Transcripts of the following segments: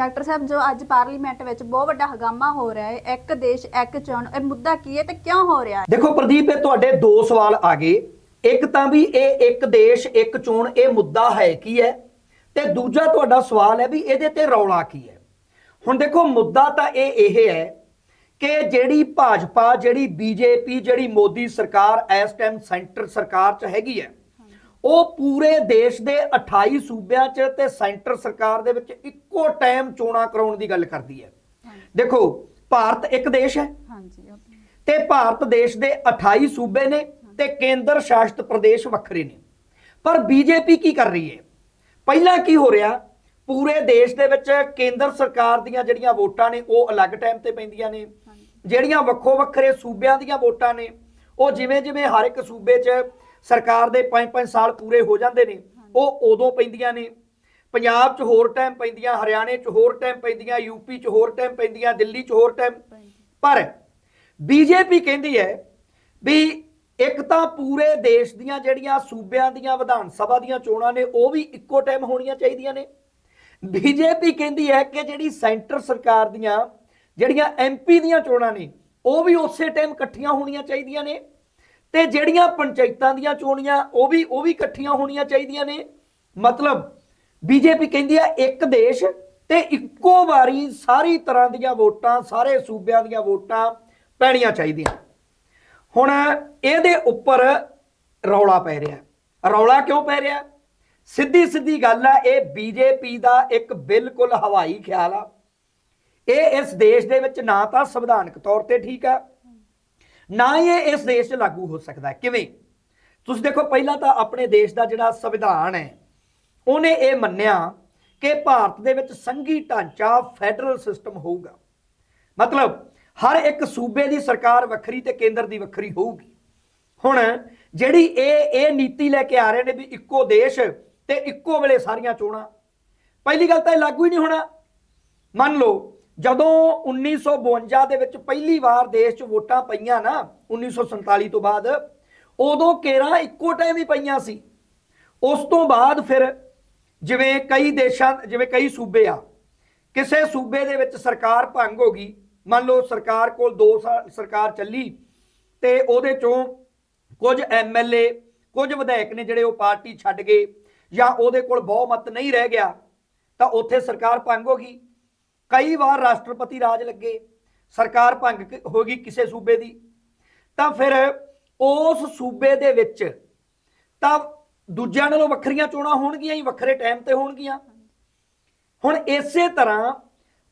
Doctor ਸਾਹਿਬ, ਜੋ ਅੱਜ parliament ਵਿੱਚ ਬਹੁਤ ਵੱਡਾ ਹਗਾਮਾ ਹੋ ਰਿਹਾ ਹੈ, ਇੱਕ ਦੇਸ਼, ਇੱਕ ਚੋਣ, ਇਹ ਮੁੱਦਾ ਕੀ ਹੈ ਤੇ ਕਿਉਂ ਹੋ ਰਿਹਾ ਹੈ? ਦੇਖੋ ਪ੍ਰਦੀਪ, ਇਹ ਤੁਹਾਡੇ ਦੋ ਸਵਾਲ ਆ ਗਏ। ਇੱਕ ਤਾਂ ਵੀ ਇਹ ਇੱਕ ਦੇਸ਼, ਇੱਕ ਚੋਣ, ਇਹ ਮੁੱਦਾ ਹੈ ਕੀ ਹੈ? ਤੇ ਦੂਜਾ ਤੁਹਾਡਾ ਸਵਾਲ ਹੈ ਵੀ ਇਹਦੇ ਤੇ ਰੌਲਾ ਕੀ ਹੈ? ਹੁਣ ਦੇਖੋ, ਮੁੱਦਾ ਤਾਂ ਇਹ ਇਹ ਹੈ ਕਿ ਜਿਹੜੀ ਭਾਜਪਾ, ਜਿਹੜੀ ਬੀਜੇਪੀ, ਜਿਹੜੀ ਮੋਦੀ ਸਰਕਾਰ ਇਸ ਟਾਈਮ ਸੈਂਟਰ ਸਰਕਾਰ 'ਚ ਹੈਗੀ ਹੈ ਉਹ ਪੂਰੇ ਦੇਸ਼ ਦੇ 28 ਸੂਬਿਆਂ 'ਚ ਤੇ ਸੈਂਟਰ ਸਰਕਾਰ ਦੇ ਵਿੱਚ ਇੱਕੋ ਟਾਈਮ ਚੋਣਾਂ ਕਰਾਉਣ ਦੀ ਗੱਲ ਕਰਦੀ ਹੈ। ਦੇਖੋ ਭਾਰਤ ਇੱਕ ਦੇਸ਼ ਹੈ। ਹਾਂਜੀ ਤੇ ਭਾਰਤ ਦੇਸ਼ ਦੇ 28 ਸੂਬੇ ਨੇ ਤੇ ਕੇਂਦਰ ਸ਼ਾਸਿਤ ਪ੍ਰਦੇਸ਼ ਵੱਖਰੇ ਨੇ। ਪਰ ਬੀਜੇਪੀ ਕੀ ਕਰ ਰਹੀ ਹੈ? ਪਹਿਲਾਂ ਕੀ ਹੋ ਰਿਹਾ? ਪੂਰੇ ਦੇਸ਼ ਦੇ ਵਿੱਚ ਕੇਂਦਰ ਸਰਕਾਰ ਦੀਆਂ ਜਿਹੜੀਆਂ ਵੋਟਾਂ ਨੇ ਉਹ ਅਲੱਗ ਟਾਈਮ ਤੇ ਪੈਂਦੀਆਂ ਨੇ। ਜਿਹੜੀਆਂ ਵੱਖੋ ਵੱਖਰੇ ਸੂਬਿਆਂ ਦੀਆਂ ਵੋਟਾਂ ਨੇ ਉਹ ਜਿਵੇਂ ਜਿਵੇਂ ਹਰ ਇੱਕ ਸੂਬੇ 'ਚ ਸਰਕਾਰ ਦੇ 5-5 ਸਾਲ ਪੂਰੇ ਹੋ ਜਾਂਦੇ ਨੇ ਉਹ ਉਦੋਂ ਪੈਂਦੀਆਂ ਨੇ। ਪੰਜਾਬ 'ਚ ਹੋਰ ਟਾਈਮ ਪੈਂਦੀਆਂ ਹਰਿਆਣੇ 'ਚ ਹੋਰ ਟਾਈਮ ਪੈਂਦੀਆਂ ਯੂਪੀ 'ਚ ਹੋਰ ਟਾਈਮ ਪੈਂਦੀਆਂ ਦਿੱਲੀ 'ਚ ਹੋਰ ਟਾਈਮ ਪਰ ਬੀਜੇਪੀ ਕਹਿੰਦੀ ਹੈ ਵੀ ਇੱਕ ਤਾਂ ਪੂਰੇ ਦੇਸ਼ ਦੀਆਂ ਜਿਹੜੀਆਂ ਸੂਬਿਆਂ ਦੀਆਂ ਵਿਧਾਨ ਸਭਾ ਦੀਆਂ ਚੋਣਾਂ ਨੇ ਉਹ ਵੀ ਇੱਕੋ ਟਾਈਮ ਹੋਣੀਆਂ ਚਾਹੀਦੀਆਂ ਨੇ। ਬੀਜੇਪੀ ਕਹਿੰਦੀ ਹੈ ਕਿ ਜਿਹੜੀ ਸੈਂਟਰ ਸਰਕਾਰ ਦੀਆਂ ਜਿਹੜੀਆਂ ਐਮਪੀ ਦੀਆਂ ਚੋਣਾਂ ਨੇ ਉਹ ਵੀ ਉਸੇ ਟਾਈਮ ਇਕੱਠੀਆਂ ਹੋਣੀਆਂ ਚਾਹੀਦੀਆਂ ਨੇ। ਤੇ ਜਿਹੜੀਆਂ ਪੰਚਾਇਤਾਂ ਦੀਆਂ ਚੋਣੀਆਂ, ਉਹ ਵੀ ਉਹ ਵੀ ਇਕੱਠੀਆਂ ਹੋਣੀਆਂ ਚਾਹੀਦੀਆਂ ਨੇ। ਮਤਲਬ ਬੀਜੇਪੀ ਕਹਿੰਦੀ ਆ, ਇੱਕ ਦੇਸ਼ ਤੇ ਇੱਕੋ ਵਾਰੀ ਸਾਰੀ ਤਰ੍ਹਾਂ ਦੀਆਂ ਵੋਟਾਂ, ਸਾਰੇ ਸੂਬਿਆਂ ਦੀਆਂ ਵੋਟਾਂ ਪੈਣੀਆਂ ਚਾਹੀਦੀਆਂ। ਹੁਣ ਇਹਦੇ ਉੱਪਰ ਰੌਲਾ ਪੈ ਰਿਹਾ ਰੌਲਾ ਕਿਉਂ ਪੈ ਰਿਹਾ ਸਿੱਧੀ ਸਿੱਧੀ ਗੱਲ ਆ, ਇਹ ਬੀਜੇਪੀ ਦਾ ਇੱਕ ਬਿਲਕੁਲ ਹਵਾਈ ਖਿਆਲ ਆ। ਇਹ ਇਸ ਦੇਸ਼ ਦੇ ਵਿੱਚ ਨਾ ਤਾਂ ਸੰਵਿਧਾਨਕ ਤੌਰ ਤੇ ਠੀਕ ਆ ਨਾ ਹੀ ਇਹ ਇਸ ਦੇਸ਼ 'ਚ ਲਾਗੂ ਹੋ ਸਕਦਾ ਹੈ। ਕਿਵੇਂ? ਤੁਸੀਂ ਦੇਖੋ, ਪਹਿਲਾਂ ਤਾਂ ਆਪਣੇ ਦੇਸ਼ ਦਾ ਜਿਹੜਾ ਸੰਵਿਧਾਨ ਹੈ, ਉਹਨੇ ਇਹ ਮੰਨਿਆ ਕਿ ਭਾਰਤ ਦੇ ਵਿੱਚ ਸੰਘੀ ਢਾਂਚਾ ਫੈਡਰਲ ਸਿਸਟਮ ਹੋਊਗਾ। ਮਤਲਬ ਹਰ ਇੱਕ ਸੂਬੇ ਦੀ ਸਰਕਾਰ ਵੱਖਰੀ ਤੇ ਕੇਂਦਰ ਦੀ ਵੱਖਰੀ ਹੋਊਗੀ। ਹੁਣ ਜਿਹੜੀ ਇਹ ਇਹ ਨੀਤੀ ਲੈ ਕੇ ਆ ਰਹੇ ਨੇ ਵੀ ਇੱਕੋ ਦੇਸ਼ ਤੇ ਇੱਕੋ ਵੇਲੇ ਸਾਰੀਆਂ ਚੋਣਾਂ, ਪਹਿਲੀ ਗੱਲ ਤਾਂ ਇਹ ਲਾਗੂ ਹੀ ਨਹੀਂ ਹੋਣਾ। ਮੰਨ ਲਓ ਜਦੋਂ 1952 ਦੇ ਵਿੱਚ ਪਹਿਲੀ ਵਾਰ ਦੇਸ਼ 'ਚ ਵੋਟਾਂ ਪਈਆਂ ਨਾ 1947 ਤੋਂ ਬਾਅਦ, ਉਦੋਂ ਕੇਰਾਂ ਇੱਕੋ ਟਾਈਮ ਹੀ ਪਈਆਂ ਸੀ। ਉਸ ਤੋਂ ਬਾਅਦ ਫਿਰ ਜਿਵੇਂ ਕਈ ਦੇਸ਼ਾਂ, ਜਿਵੇਂ ਕਈ ਸੂਬੇ ਆ, ਕਿਸੇ ਸੂਬੇ ਦੇ ਵਿੱਚ ਸਰਕਾਰ ਭੰਗ ਹੋ ਗਈ, ਮੰਨ ਲਓ ਸਰਕਾਰ ਕੋਲ 2 ਸਾਲ ਸਰਕਾਰ ਚੱਲੀ ਤੇ ਉਹਦੇ ਚੋਂ ਕੁਝ ਐਮਐਲਏ ਕੁਝ ਵਿਧਾਇਕ ਨੇ ਜਿਹੜੇ ਉਹ ਪਾਰਟੀ ਛੱਡ ਗਏ ਜਾਂ ਉਹਦੇ ਕੋਲ ਬਹੁਮਤ ਨਹੀਂ ਰਹਿ ਗਿਆ, ਤਾਂ ਉੱਥੇ ਸਰਕਾਰ ਭੰਗ ਹੋ ਗਈ। ਕਈ ਵਾਰ ਰਾਸ਼ਟਰਪਤੀ ਰਾਜ ਲੱਗੇ, ਸਰਕਾਰ ਭੰਗ ਹੋ ਗਈ ਕਿਸੇ ਸੂਬੇ ਦੀ, ਤਾਂ ਫਿਰ ਉਸ ਸੂਬੇ ਦੇ ਵਿੱਚ ਤਾਂ ਦੂਜਿਆਂ ਨਾਲੋਂ ਵੱਖਰੀਆਂ ਚੋਣਾਂ ਹੋਣਗੀਆਂ ਹੀ ਵੱਖਰੇ ਟਾਈਮ ਤੇ ਹੋਣਗੀਆਂ। ਹੁਣ ਇਸੇ ਤਰ੍ਹਾਂ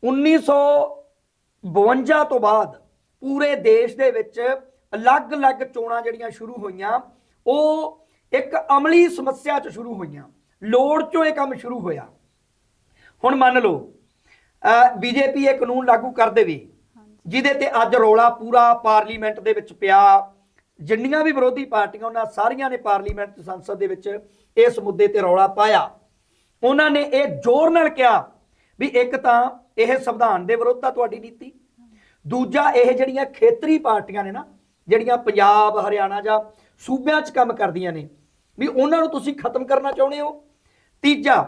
1952 ਤੋਂ ਬਾਅਦ ਪੂਰੇ ਦੇਸ਼ ਦੇ ਵਿੱਚ ਅਲੱਗ-ਅਲੱਗ ਚੋਣਾਂ ਜਿਹੜੀਆਂ ਸ਼ੁਰੂ ਹੋਈਆਂ, ਉਹ ਇੱਕ ਅਮਲੀ ਸਮੱਸਿਆ 'ਚ ਸ਼ੁਰੂ ਹੋਈਆਂ। ਲੋੜ 'ਚੋਂ ਇਹ ਕੰਮ ਸ਼ੁਰੂ ਹੋਇਆ। ਹੁਣ ਮੰਨ ਲਓ ਬੀਜੇਪੀ ਇਹ ਕਾਨੂੰਨ ਲਾਗੂ ਕਰ ਦੇਵੇ ਜਿਹਦੇ ਤੇ ਅੱਜ ਰੌਲਾ ਪੂਰਾ ਪਾਰਲੀਮੈਂਟ ਦੇ ਵਿੱਚ ਪਿਆ। ਜਿੰਨੀਆਂ ਵੀ ਵਿਰੋਧੀ ਪਾਰਟੀਆਂ ਉਹਨਾਂ ਸਾਰੀਆਂ ਨੇ ਪਾਰਲੀਮੈਂਟ ਤੇ ਸੰਸਦ ਦੇ ਵਿੱਚ ਇਸ ਮੁੱਦੇ ਤੇ ਰੌਲਾ ਪਾਇਆ। ਉਹਨਾਂ ਨੇ ਇਹ ਜ਼ੋਰ ਨਾਲ ਕਿਹਾ ਵੀ ਇੱਕ ਤਾਂ ਇਹ ਸੰਵਿਧਾਨ ਦੇ ਵਿਰੁੱਧ ਆ ਤੁਹਾਡੀ ਨੀਤੀ। ਦੂਜਾ ਇਹ ਜਿਹੜੀਆਂ ਖੇਤਰੀ ਪਾਰਟੀਆਂ ਨੇ ਨਾ ਜਿਹੜੀਆਂ ਪੰਜਾਬ ਹਰਿਆਣਾ ਜਾਂ ਸੂਬਿਆਂ 'ਚ ਕੰਮ ਕਰਦੀਆਂ ਨੇ ਵੀ ਉਹਨਾਂ ਨੂੰ ਤੁਸੀਂ ਖਤਮ ਕਰਨਾ ਚਾਹੁੰਦੇ ਹੋ। ਤੀਜਾ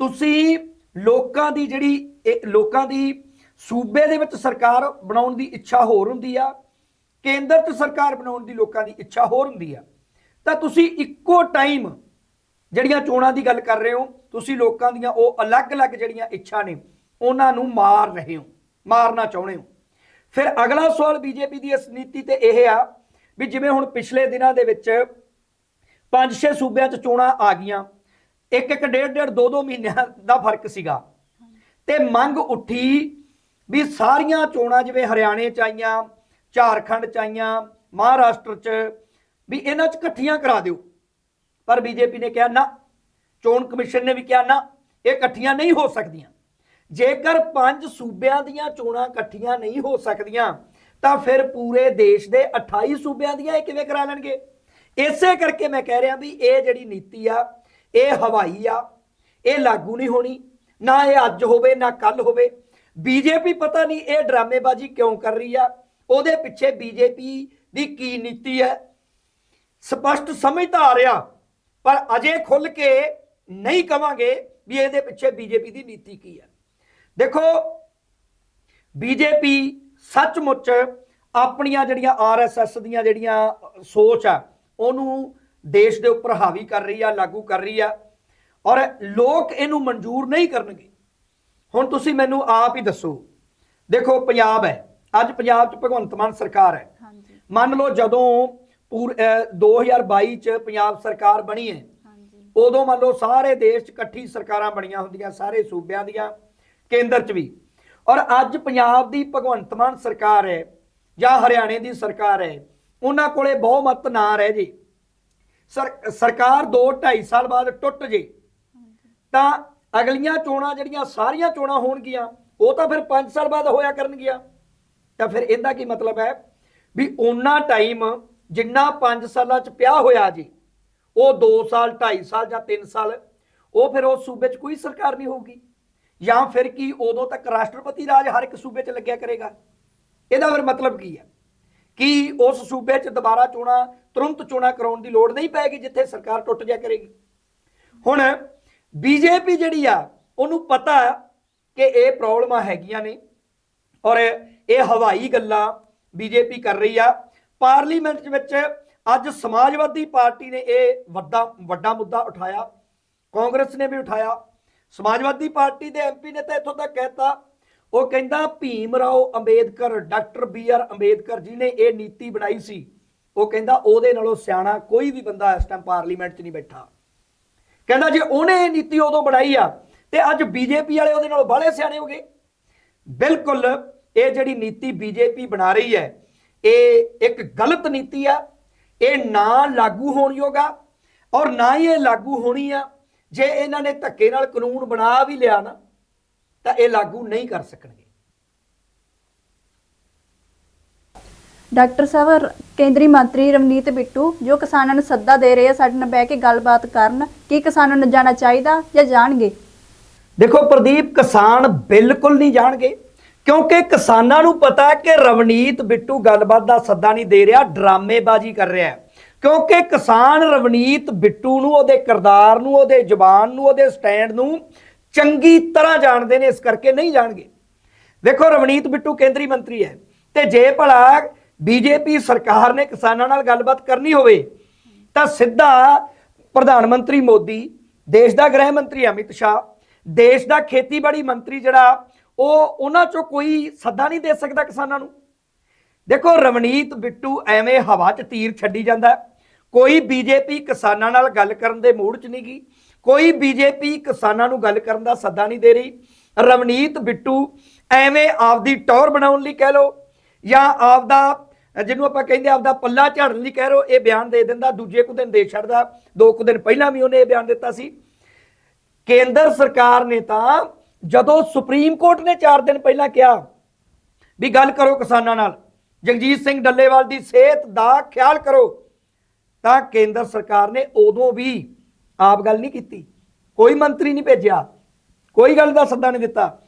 ਤੁਸੀਂ ਲੋਕਾਂ ਦੀ ਜਿਹੜੀ ਇਹ ਲੋਕਾਂ ਦੀ ਸੂਬੇ ਦੇ ਵਿੱਚ ਸਰਕਾਰ ਬਣਾਉਣ ਦੀ ਇੱਛਾ ਹੋਰ ਹੁੰਦੀ ਆ, ਕੇਂਦਰ 'ਚ ਸਰਕਾਰ ਬਣਾਉਣ ਦੀ ਲੋਕਾਂ ਦੀ ਇੱਛਾ ਹੋਰ ਹੁੰਦੀ ਆ। ਤਾਂ ਤੁਸੀਂ ਇੱਕੋ ਟਾਈਮ ਜਿਹੜੀਆਂ ਚੋਣਾਂ ਦੀ ਗੱਲ ਕਰ ਰਹੇ ਹੋ, ਤੁਸੀਂ ਲੋਕਾਂ ਦੀਆਂ ਉਹ ਅਲੱਗ-ਅਲੱਗ ਜਿਹੜੀਆਂ ਇੱਛਾ ਨੇ, ਉਹਨਾਂ ਨੂੰ ਮਾਰ ਰਹੇ ਹੋ, ਮਾਰਨਾ ਚਾਹੁੰਦੇ ਹੋ। ਫਿਰ ਅਗਲਾ ਸਵਾਲ ਬੀਜੇਪੀ ਦੀ ਇਸ ਨੀਤੀ ਤੇ ਇਹ ਆ ਵੀ ਜਿਵੇਂ ਹੁਣ ਪਿਛਲੇ ਦਿਨਾਂ ਦੇ ਵਿੱਚ ਪੰਜ ਛੇ ਸੂਬਿਆਂ 'ਚ ਚੋਣਾਂ ਆ ਗਈਆਂ ਇੱਕ ਇੱਕ ਡੇਢ ਡੇਢ ਦੋ ਦੋ ਮਹੀਨਿਆਂ ਦਾ ਫ਼ਰਕ ਸੀਗਾ। ਤੇ ਮੰਗ ਉੱਠੀ ਵੀ ਸਾਰੀਆਂ ਚੋਣਾਂ ਜਿਵੇਂ ਹਰਿਆਣੇ 'ਚ ਆਈਆਂ, ਝਾਰਖੰਡ 'ਚ ਆਈਆਂ, ਮਹਾਰਾਸ਼ਟਰ 'ਚ, ਵੀ ਇਹਨਾਂ 'ਚ ਇਕੱਠੀਆਂ ਕਰਾ ਦਿਓ। ਪਰ ਬੀਜੇਪੀ ਨੇ ਕਿਹਾ ਨਾ, ਚੋਣ ਕਮਿਸ਼ਨ ਨੇ ਵੀ ਕਿਹਾ ਨਾ, ਇਹ ਇਕੱਠੀਆਂ ਨਹੀਂ ਹੋ ਸਕਦੀਆਂ। ਜੇਕਰ ਪੰਜ ਸੂਬਿਆਂ ਦੀਆਂ ਚੋਣਾਂ ਇਕੱਠੀਆਂ ਨਹੀਂ ਹੋ ਸਕਦੀਆਂ, ਤਾਂ ਫਿਰ ਪੂਰੇ ਦੇਸ਼ ਦੇ 28 ਸੂਬਿਆਂ ਦੀਆਂ ਇਹ ਕਿਵੇਂ ਕਰਾ ਲੈਣਗੇ? ਇਸੇ ਕਰਕੇ ਮੈਂ ਕਹਿ ਰਿਹਾ ਵੀ ਇਹ ਜਿਹੜੀ ਨੀਤੀ ਆ ਇਹ ਹਵਾਈ ਆ, ਇਹ ਲਾਗੂ ਨਹੀਂ ਹੋਣੀ, ਨਾ ਇਹ ਅੱਜ ਹੋਵੇ, ਨਾ ਕੱਲ ਹੋਵੇ। ਬੀਜੇਪੀ ਪਤਾ ਨਹੀਂ ਇਹ ਡਰਾਮੇਬਾਜ਼ੀ ਕਿਉਂ ਕਰ ਰਹੀ ਆ। ਉਹਦੇ ਪਿੱਛੇ ਬੀਜੇਪੀ ਦੀ ਕੀ ਨੀਤੀ ਹੈ। ਸਪਸ਼ਟ ਸਮਝ ਤਾਂ ਆ ਰਿਹਾ, ਪਰ ਅਜੇ ਖੁੱਲ ਕੇ ਨਹੀਂ ਕਵਾਂਗੇ ਵੀ ਇਹਦੇ ਪਿੱਛੇ ਬੀਜੇਪੀ ਦੀ ਨੀਤੀ ਕੀ ਹੈ। ਦੇਖੋ, ਬੀਜੇਪੀ ਸੱਚਮੁੱਚ ਆਪਣੀਆਂ ਜਿਹੜੀਆਂ ਆਰਐਸਐਸ ਦੀਆਂ ਜਿਹੜੀਆਂ ਸੋਚ ਆ, ਉਹਨੂੰ ਦੇਸ਼ ਦੇ ਉੱਪਰ ਹਾਵੀ ਕਰ ਰਹੀ ਆ ਲਾਗੂ ਕਰ ਰਹੀ ਆ ਔਰ ਲੋਕ ਇਹਨੂੰ ਮਨਜ਼ੂਰ ਨਹੀਂ ਕਰਨਗੇ। ਹੁਣ ਤੁਸੀਂ ਮੈਨੂੰ ਆਪ ਹੀ ਦੱਸੋ। ਦੇਖੋ ਪੰਜਾਬ ਹੈ। ਅੱਜ ਪੰਜਾਬ 'ਚ ਭਗਵੰਤ ਮਾਨ ਸਰਕਾਰ ਹੈ। ਹਾਂਜੀ। ਮੰਨ ਲਓ ਜਦੋਂ ਪੂਰ ਅਹ 2022 ਚ ਪੰਜਾਬ ਸਰਕਾਰ ਬਣੀ ਹੈ ਉਦੋਂ ਮੰਨ ਲਓ ਸਾਰੇ ਦੇਸ਼ 'ਚ ਇਕੱਠੀ ਸਰਕਾਰਾਂ ਬਣੀਆਂ ਹੁੰਦੀਆਂ ਸਾਰੇ ਸੂਬਿਆਂ ਦੀਆਂ ਕੇਂਦਰ 'ਚ ਵੀ। ਔਰ ਅੱਜ ਪੰਜਾਬ ਦੀ ਭਗਵੰਤ ਮਾਨ ਸਰਕਾਰ ਹੈ ਜਾਂ ਹਰਿਆਣੇ ਦੀ ਸਰਕਾਰ ਹੈ ਉਹਨਾਂ ਕੋਲੇ ਬਹੁਮਤ ਨਾ ਰਹਿ ਜੇ। ਸਰਕਾਰ 2 2.5 ਸਾਲ ਬਾਅਦ ਟੁੱਟ ਜੇ। ਤਾਂ ਅਗਲੀਆਂ ਚੋਣਾਂ ਜਿਹੜੀਆਂ ਸਾਰੀਆਂ ਚੋਣਾਂ ਹੋਣਗੀਆਂ, ਉਹ ਤਾਂ ਫਿਰ 5 ਸਾਲ ਬਾਅਦ ਹੋਇਆ ਕਰਨਗੀਆਂ। ਤਾਂ ਫਿਰ ਇਹਦਾ ਕੀ ਮਤਲਬ ਹੈ? ਵੀ ਉਹਨਾਂ ਟਾਈਮ ਜਿੰਨਾ 5 ਸਾਲਾਂ ਚ ਪਿਆ ਹੋਇਆ ਜੀ, ਉਹ 2 ਸਾਲ 2.5 ਸਾਲ ਜਾਂ 3 ਸਾਲ, ਉਹ ਫਿਰ ਉਸ ਸੂਬੇ 'ਚ ਕੋਈ ਸਰਕਾਰ ਨਹੀਂ ਹੋਊਗੀ। ਜਾਂ ਫਿਰ ਕੀ ਉਦੋਂ ਤੱਕ ਰਾਸ਼ਟਰਪਤੀ ਰਾਜ ਹਰ ਇੱਕ ਸੂਬੇ 'ਚ ਲੱਗਿਆ ਕਰੇਗਾ? ਇਹਦਾ ਫਿਰ ਮਤਲਬ ਕੀ ਹੈ? ਕਿ ਉਸ ਸੂਬੇ 'ਚ ਦੁਬਾਰਾ ਚੋਣਾਂ, ਤੁਰੰਤ ਚੋਣਾਂ ਕਰਾਉਣ ਦੀ ਲੋੜ ਨਹੀਂ ਪੈਗੀ ਜਿੱਥੇ ਸਰਕਾਰ ਟੁੱਟ ਜਾ ਕਰੇਗੀ? ਹੁਣ ਬੀਜੇਪੀ ਜਿਹੜੀ ਆ, ਉਹਨੂੰ ਪਤਾ ਕਿ ਇਹ ਪ੍ਰੋਬਲਮਾਂ ਹੈਗੀਆਂ ਨੇ ਔਰ ਇਹ ਹਵਾਈ ਗੱਲਾਂ ਬੀਜੇਪੀ ਕਰ ਰਹੀ ਆ। ਪਾਰਲੀਮੈਂਟ ਵਿੱਚ ਅੱਜ ਸਮਾਜਵਾਦੀ ਪਾਰਟੀ ਨੇ ਇਹ ਵੱਡਾ ਵੱਡਾ ਮੁੱਦਾ ਉਠਾਇਆ, ਕਾਂਗਰਸ ਨੇ ਵੀ ਉਠਾਇਆ। ਸਮਾਜਵਾਦੀ ਪਾਰਟੀ ਦੇ ਐਮਪੀ ਨੇ ਤਾਂ ਇੱਥੋਂ ਤੱਕ ਕਹਿਤਾ ਉਹ ਕਹਿੰਦਾ, Bhim Rao Ambedkar, doctor B R Ambedkar ji ਨੇ ਇਹ ਨੀਤੀ ਬਣਾਈ ਸੀ। ਉਹ ਕਹਿੰਦਾ, ਉਹਦੇ ਨਾਲੋਂ ਸਿਆਣਾ ਕੋਈ ਵੀ ਬੰਦਾ ਇਸ ਟਾਈਮ ਪਾਰਲੀਮੈਂਟ 'ਚ ਨਹੀਂ ਬੈਠਾ। ਕਹਿੰਦਾ, ਜੇ ਉਹਨੇ ਇਹ ਨੀਤੀ ਉਦੋਂ ਬਣਾਈ ਆ, ਤੇ ਅੱਜ ਬੀਜੇਪੀ ਵਾਲੇ ਉਹਦੇ ਨਾਲੋਂ ਬਾਹਲੇ ਸਿਆਣੇ ਹੋ ਗਏ। ਬਿਲਕੁਲ, ਇਹ ਜਿਹੜੀ ਨੀਤੀ ਬੀਜੇਪੀ ਬਣਾ ਰਹੀ ਹੈ, ਇਹ ਇੱਕ ਗਲਤ ਨੀਤੀ ਆ। ਇਹ ਨਾ ਲਾਗੂ ਹੋਣ ਯੋਗਾ ਔਰ ਨਾ ਹੀ ਇਹ ਲਾਗੂ ਹੋਣੀ ਆ। ਜੇ ਇਹਨਾਂ ਨੇ ਧੱਕੇ ਨਾਲ ਕਾਨੂੰਨ ਬਣਾ ਵੀ ਲਿਆ ਨਾ ਤਾਂ ਇਹ ਲਾਗੂ ਨਹੀਂ ਕਰ ਸਕਣਗੇ। ਡਾਕਟਰ ਸਾਹਿਬ ਕੇਂਦਰੀ ਮੰਤਰੀ ਰਵਨੀਤ ਬਿੱਟੂ ਜੋ ਕਿਸਾਨਾਂ ਨੂੰ ਸੱਦਾ ਦੇ ਰਹੇ ਆ ਸਾਡੇ ਨਾਲ ਬਹਿ ਕੇ ਗੱਲਬਾਤ ਕਰਨ ਕੀ ਕਿਸਾਨਾਂ ਨੂੰ ਜਾਣਾ ਚਾਹੀਦਾ ਜਾਂ ਜਾਣਗੇ? ਦੇਖੋ ਪ੍ਰਦੀਪ ਕਿਸਾਨ ਬਿਲਕੁਲ ਨਹੀਂ ਜਾਣਗੇ ਕਿਉਂਕਿ ਕਿਸਾਨਾਂ ਨੂੰ ਪਤਾ ਹੈ ਕਿ ਰਵਨੀਤ ਬਿੱਟੂ ਗੱਲਬਾਤ ਦਾ ਸੱਦਾ ਨਹੀਂ ਦੇ ਰਿਹਾ ਡਰਾਮੇਬਾਜ਼ੀ ਕਰ ਰਿਹਾ ਹੈ। ਕਿਉਂਕਿ ਕਿਸਾਨ ਰਵਨੀਤ ਬਿੱਟੂ ਨੂੰ ਉਹਦੇ ਕਿਰਦਾਰ ਨੂੰ ਉਹਦੇ ਜ਼ੁਬਾਨ ਨੂੰ ਉਹਦੇ ਸਟੈਂਡ ਨੂੰ ਚੰਗੀ ਤਰ੍ਹਾਂ ਜਾਣਦੇ ਨੇ, ਇਸ ਕਰਕੇ ਨਹੀਂ ਜਾਣਗੇ। ਵੇਖੋ ਰਵਨੀਤ ਬਿੱਟੂ ਕੇਂਦਰੀ ਮੰਤਰੀ ਹੈ ਤੇ ਜੇ ਭਲਾ ਬੀਜੇਪੀ ਸਰਕਾਰ ਨੇ ਕਿਸਾਨਾਂ ਨਾਲ ਗੱਲਬਾਤ ਕਰਨੀ ਹੋਵੇ, ਤਾਂ ਸਿੱਧਾ ਪ੍ਰਧਾਨ ਮੰਤਰੀ ਮੋਦੀ, ਦੇਸ਼ ਦਾ ਗ੍ਰਹਿ ਮੰਤਰੀ ਅਮਿਤ ਸ਼ਾਹ, ਦੇਸ਼ ਦਾ ਖੇਤੀਬਾੜੀ ਮੰਤਰੀ ਜਿਹੜਾ, ਉਹ ਉਹਨਾਂ ਚੋਂ ਕੋਈ ਸੱਦਾ ਨਹੀਂ ਦੇ ਸਕਦਾ ਕਿਸਾਨਾਂ ਨੂੰ। ਦੇਖੋ, ਰਵਨੀਤ ਬਿੱਟੂ ਐਵੇਂ ਹਵਾ 'ਚ ਤੀਰ ਛੱਡੀ ਜਾਂਦਾ। ਹੈ। ਕੋਈ ਬੀਜੇਪੀ ਕਿਸਾਨਾਂ ਨਾਲ ਗੱਲ ਕਰਨ ਦੇ ਮੂਡ 'ਚ ਨਹੀਂ ਗਈ ਕੋਈ ਬੀਜੇਪੀ ਕਿਸਾਨਾਂ ਨੂੰ ਗੱਲ ਕਰਨ ਦਾ ਸੱਦਾ ਨਹੀਂ ਦੇ ਰਹੀ। ਰਵਨੀਤ ਬਿੱਟੂ ਐਵੇਂ ਆਪਦੀ ਟੌਰ ਬਣਾਉਣ ਲਈ ਕਹਿ ਲੋ ਜਾਂ ਆਪਦਾ, ਜਿਹਨੂੰ ਆਪਾਂ ਕਹਿੰਦੇ ਆਪਦਾ ਪੱਲਾ ਝਾੜਨ ਲਈ ਕਹਿ ਰੋ ਇਹ ਬਿਆਨ ਦੇ ਦਿੰਦਾ। ਦੂਜੇ ਕੁ ਦਿਨ ਦੇ ਛੱਡਦਾ, ਦੋ ਕੁ ਦਿਨ ਪਹਿਲਾਂ ਵੀ ਉਹਨੇ ਇਹ ਬਿਆਨ ਦਿੱਤਾ ਸੀ। ਕੇਂਦਰ ਸਰਕਾਰ ਨੇ ਤਾਂ ਜਦੋਂ ਸੁਪਰੀਮ ਕੋਰਟ ਨੇ 4 ਦਿਨ ਪਹਿਲਾਂ ਕਿਹਾ ਵੀ ਗੱਲ ਕਰੋ ਕਿਸਾਨਾਂ ਨਾਲ, ਜਗਜੀਤ ਸਿੰਘ ਡੱਲੇਵਾਲ ਦੀ ਸਿਹਤ ਦਾ ਖਿਆਲ ਕਰੋ, ਤਾਂ ਕੇਂਦਰ ਸਰਕਾਰ ਨੇ ਉਦੋਂ ਵੀ ਆਪ ਗੱਲ ਨਹੀਂ ਕੀਤੀ। ਕੋਈ ਮੰਤਰੀ ਨਹੀਂ ਭੇਜਿਆ। ਕੋਈ ਗੱਲ ਦਾ ਸੱਦਾ ਨਹੀਂ ਦਿੱਤਾ।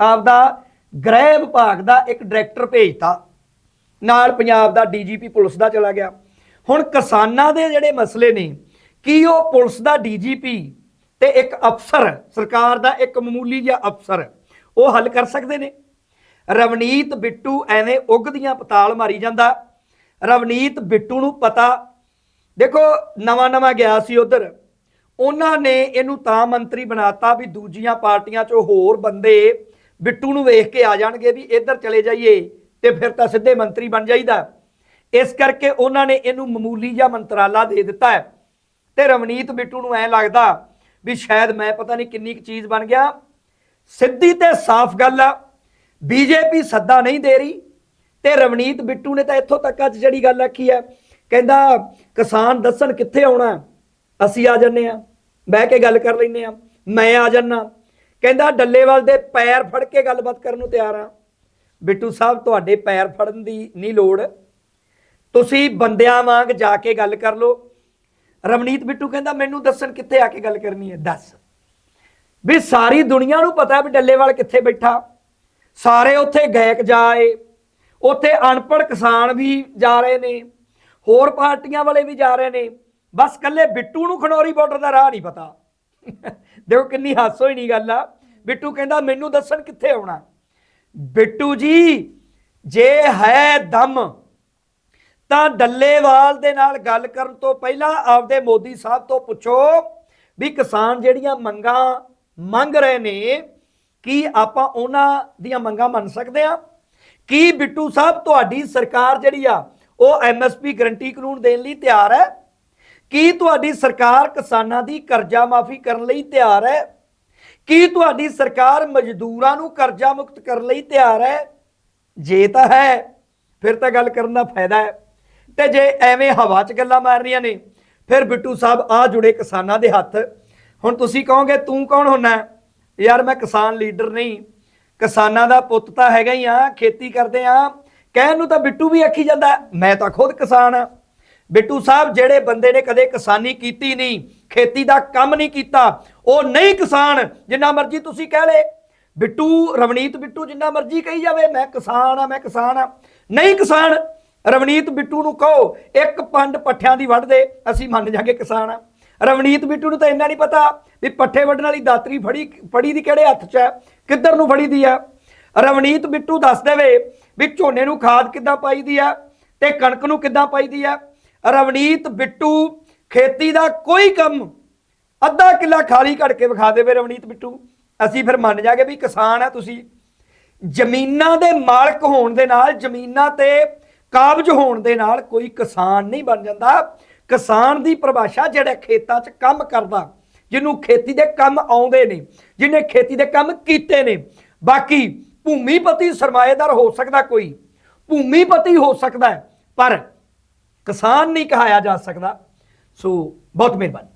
ਆਪਦਾ ਗ੍ਰਹਿ ਵਿਭਾਗ ਦਾ ਇੱਕ ਡਾਇਰੈਕਟਰ ਭੇਜਤਾ। ਨਾਲ ਪੰਜਾਬ ਦਾ ਡੀਜੀਪੀ ਪੁਲਿਸ ਦਾ ਚਲਾ ਗਿਆ। ਹੁਣ ਕਿਸਾਨਾਂ ਦੇ ਜਿਹੜੇ ਮਸਲੇ ਨੇ, ਕੀ ਉਹ ਪੁਲਿਸ ਦਾ ਡੀਜੀਪੀ ਤੇ ਇੱਕ ਅਫਸਰ, ਸਰਕਾਰ ਦਾ ਇੱਕ ਮਾਮੂਲੀ ਜਿਹਾ ਅਫਸਰ, ਉਹ ਹੱਲ ਕਰ ਸਕਦੇ ਨੇ? ਰਵਨੀਤ ਬਿੱਟੂ ਐਵੇਂ ਉਗਦੀਆਂ ਪਤਾਲ ਮਾਰੀ ਜਾਂਦਾ। ਰਵਨੀਤ ਬਿੱਟੂ ਨੂੰ ਪਤਾ, ਦੇਖੋ ਨਵਾਂ ਨਵਾਂ ਗਿਆ ਸੀ ਉਧਰ। ਉਹਨਾਂ ਨੇ ਇਹਨੂੰ ਤਾਂ ਮੰਤਰੀ ਬਣਾਤਾ ਵੀ ਦੂਜੀਆਂ ਪਾਰਟੀਆਂ 'ਚੋਂ ਹੋਰ ਬੰਦੇ ਬਿੱਟੂ ਨੂੰ ਵੇਖ ਕੇ ਆ ਜਾਣਗੇ ਵੀ ਇੱਧਰ ਚਲੇ ਜਾਈਏ ਤੇ ਫਿਰ ਤਾਂ ਸਿੱਧੇ ਮੰਤਰੀ ਬਣ ਜਾਈਦਾ। ਇਸ ਕਰਕੇ ਉਹਨਾਂ ਨੇ ਇਹਨੂੰ ਮਾਮੂਲੀ ਜਿਹਾ ਮੰਤਰਾਲਾ ਦੇ ਦਿੱਤਾ ਹੈ। ਤੇ ਰਵਨੀਤ ਬਿੱਟੂ ਨੂੰ ਐ ਲੱਗਦਾ ਵੀ ਸ਼ਾਇਦ ਮੈਂ ਪਤਾ ਨਹੀਂ ਕਿੰਨੀ ਕੁ ਚੀਜ਼ ਬਣ ਗਿਆ। ਸਿੱਧੀ ਤੇ ਸਾਫ਼ ਗੱਲ ਆ, ਬੀਜੇਪੀ ਸੱਦਾ ਨਹੀਂ ਦੇ ਰਹੀ ਤੇ ਰਵਨੀਤ ਬਿੱਟੂ ਨੇ ਤਾਂ ਇੱਥੋਂ ਤੱਕ ਅੱਜ ਜਿਹੜੀ ਗੱਲ ਆਖੀ ਹੈ, ਕਹਿੰਦਾ ਕਿਸਾਨ ਦੱਸਣ ਕਿੱਥੇ ਆਉਣਾ ਅਸੀਂ ਆ ਜੰਨੇ ਆ ਬਹਿ ਕੇ ਗੱਲ ਕਰ ਲੈਨੇ ਆ ਮੈਂ ਆ ਜੰਨਾ ਕਹਿੰਦਾ ਡੱਲੇਵਾਲ ਦੇ ਪੈਰ ਫੜ ਕੇ ਗੱਲਬਾਤ ਕਰਨ ਨੂੰ ਤਿਆਰ ਆ ਬਿੱਟੂ ਸਾਹਿਬ, ਤੁਹਾਡੇ ਪੈਰ ਫੜਨ ਦੀ ਨਹੀਂ ਲੋੜ। ਤੁਸੀਂ ਬੰਦਿਆਂ ਵਾਂਗ ਜਾ ਕੇ ਗੱਲ ਕਰ ਲਓ। ਰਵਨੀਤ ਬਿੱਟੂ ਕਹਿੰਦਾ, ਮੈਨੂੰ ਦੱਸਣ ਕਿੱਥੇ ਆ ਕੇ ਗੱਲ ਕਰਨੀ ਹੈ? ਦੱਸ। ਵੀ ਸਾਰੀ ਦੁਨੀਆ ਨੂੰ ਪਤਾ ਵੀ ਡੱਲੇਵਾਲ ਕਿੱਥੇ ਬੈਠਾ। ਸਾਰੇ ਉੱਥੇ ਗਾਇਕ ਜਾਏ ਉੱਥੇ ਅਨਪੜ੍ਹ ਕਿਸਾਨ ਵੀ ਜਾ ਰਹੇ ਨੇ। ਹੋਰ ਪਾਰਟੀਆਂ ਵਾਲੇ ਵੀ ਜਾ ਰਹੇ ਨੇ। ਬਸ ਕੱਲੇ ਬਿੱਟੂ ਨੂੰ ਖਨੌਰੀ ਬਾਰਡਰ ਦਾ ਰਾਹ ਨਹੀਂ ਪਤਾ। ਦੇਖੋ ਕਿੰਨੀ ਹਾਸੋ ਹੀ ਨਹੀਂ ਗੱਲ ਆ। ਬਿੱਟੂ ਕਹਿੰਦਾ, ਮੈਨੂੰ ਦੱਸਣ ਕਿੱਥੇ ਆਉਣਾ? ਬਿੱਟੂ ਜੀ, ਜੇ ਹੈ ਦਮ, ਤਾਂ ਡੱਲੇਵਾਲ ਦੇ ਨਾਲ ਗੱਲ ਕਰਨ ਤੋਂ ਪਹਿਲਾਂ ਆਪਦੇ ਮੋਦੀ ਸਾਹਿਬ ਤੋਂ ਪੁੱਛੋ ਵੀ ਕਿਸਾਨ ਜਿਹੜੀਆਂ ਮੰਗਾਂ ਮੰਗ ਰਹੇ ਨੇ, ਕੀ ਆਪਾਂ ਉਹਨਾਂ ਦੀਆਂ ਮੰਗਾਂ ਮੰਨ ਸਕਦੇ ਆ ਕੀ ਬਿੱਟੂ ਸਾਹਿਬ, ਤੁਹਾਡੀ ਸਰਕਾਰ ਜਿਹੜੀ ਆ, ਉਹ ਐਮਐਸਪੀ ਗਰੰਟੀ ਕਾਨੂੰਨ ਦੇਣ ਲਈ ਤਿਆਰ ਹੈ? ਕੀ ਤੁਹਾਡੀ ਸਰਕਾਰ ਕਿਸਾਨਾਂ ਦੀ ਕਰਜ਼ਾ ਮਾਫੀ ਕਰਨ ਲਈ ਤਿਆਰ ਹੈ? ਕੀ ਤੁਹਾਡੀ ਸਰਕਾਰ ਮਜ਼ਦੂਰਾਂ ਨੂੰ ਕਰਜ਼ਾ ਮੁਕਤ ਕਰਨ ਲਈ ਤਿਆਰ ਹੈ? ਜੇ ਤਾਂ ਹੈ, ਫਿਰ ਤਾਂ ਗੱਲ ਕਰਨ ਦਾ ਫਾਇਦਾ ਹੈ। ਤੇ ਜੇ ਐਵੇਂ ਹਵਾ 'ਚ ਗੱਲਾਂ ਮਾਰਨੀਆਂ ਨੇ, ਫਿਰ ਬਿੱਟੂ ਸਾਹਿਬ ਆ ਜੁੜੇ ਕਿਸਾਨਾਂ ਦੇ ਹੱਥ। ਹੁਣ ਤੁਸੀਂ ਕਹੋਗੇ, ਤੂੰ ਕੌਣ ਹੁੰਨਾ ਯਾਰ, ਮੈਂ ਕਿਸਾਨ ਲੀਡਰ ਨਹੀਂ। ਕਿਸਾਨਾਂ ਦਾ ਪੁੱਤ ਤਾਂ ਹੈਗਾ ਹੀ ਆ, ਖੇਤੀ ਕਰਦੇ ਆ। ਕਹਿਣ ਨੂੰ ਤਾਂ ਬਿੱਟੂ ਵੀ ਆਖੀ ਜਾਂਦਾ ਮੈਂ ਤਾਂ ਖੁਦ ਕਿਸਾਨ ਆ ਬਿੱਟੂ ਸਾਹਿਬ, ਜਿਹੜੇ ਬੰਦੇ ਨੇ ਕਦੇ ਕਿਸਾਨੀ ਕੀਤੀ ਨਹੀਂ, ਖੇਤੀ ਦਾ ਕੰਮ ਨਹੀਂ ਕੀਤਾ, ਉਹ ਨਹੀਂ ਕਿਸਾਨ, ਜਿੰਨਾ ਮਰਜ਼ੀ ਤੁਸੀਂ ਕਹਿ ਲੇ ਬਿੱਟੂ, ਰਵਨੀਤ ਬਿੱਟੂ ਜਿੰਨਾ ਮਰਜ਼ੀ ਕਹੀ ਜਾਵੇ, ਮੈਂ ਕਿਸਾਨ ਆ, ਮੈਂ ਕਿਸਾਨ ਆ। ਨਹੀਂ ਕਿਸਾਨ, ਰਵਨੀਤ ਬਿੱਟੂ ਨੂੰ ਕਹੋ, ਇੱਕ ਪੰਡ ਪੱਠਿਆਂ ਦੀ ਵੱਢ ਦੇ, ਅਸੀਂ ਮੰਨ ਜਾਗੇ ਕਿਸਾਨ ਆ। ਰਵਨੀਤ ਬਿੱਟੂ ਨੂੰ ਤਾਂ ਇੰਨਾ ਨਹੀਂ ਪਤਾ ਵੀ ਪੱਠੇ ਵੱਢਣ ਵਾਲੀ ਦਾਤਰੀ ਫੜੀ ਫੜੀ ਦੀ ਕਿਹੜੇ ਹੱਥ 'ਚ ਹੈ ਕਿੱਧਰ ਨੂੰ ਫੜੀ ਦੀ ਆ। ਰਵਨੀਤ ਬਿੱਟੂ ਦੱਸ ਦੇਵੇ ਵੀ ਝੋਨੇ ਨੂੰ ਖਾਦ ਕਿੱਦਾਂ ਪਾਈਦੀ ਆ ਤੇ ਕਣਕ ਨੂੰ ਕਿੱਦਾਂ ਪਾਈਦੀ ਆ। ਰਵਨੀਤ, ਬਿੱਟੂ, ਖੇਤੀ ਦਾ ਕੋਈ ਕੰਮ ਅੱਧਾ ਕਿੱਲਾ ਖਾਲੀ ਘੜ ਕੇ ਵਿਖਾ ਦੇਵੇ ਰਵਨੀਤ, ਬਿੱਟੂ। ਅਸੀਂ ਫਿਰ ਮੰਨ ਜਾਗੇ ਵੀ ਕਿਸਾਨ ਆ ਤੁਸੀਂ। ਜ਼ਮੀਨਾਂ ਦੇ ਮਾਲਕ ਹੋਣ ਦੇ ਨਾਲ, ਜ਼ਮੀਨਾਂ ਤੇ ਕਾਬਜ ਹੋਣ ਦੇ ਨਾਲ ਕੋਈ ਕਿਸਾਨ ਨਹੀਂ ਬਣ ਜਾਂਦਾ। ਕਿਸਾਨ ਦੀ ਪਰਿਭਾਸ਼ਾ ਜਿਹੜਾ ਖੇਤਾਂ 'ਚ ਕੰਮ ਕਰਦਾ, ਜਿਹਨੂੰ ਖੇਤੀ ਦੇ ਕੰਮ ਆਉਂਦੇ ਨੇ, ਜਿਹਨੇ ਖੇਤੀ ਦੇ ਕੰਮ ਕੀਤੇ ਨੇ। ਬਾਕੀ ਭੂਮੀਪਤੀ ਸਰਮਾਏਦਾਰ ਹੋ ਸਕਦਾ ਕੋਈ, ਭੂਮੀਪਤੀ ਹੋ ਸਕਦਾ ਪਰ ਕਿਸਾਨ ਨਹੀਂ ਕਹਾਇਆ ਜਾ ਸਕਦਾ। ਸੋ ਬਹੁਤ ਮਿਹਰਬਾਨੀ।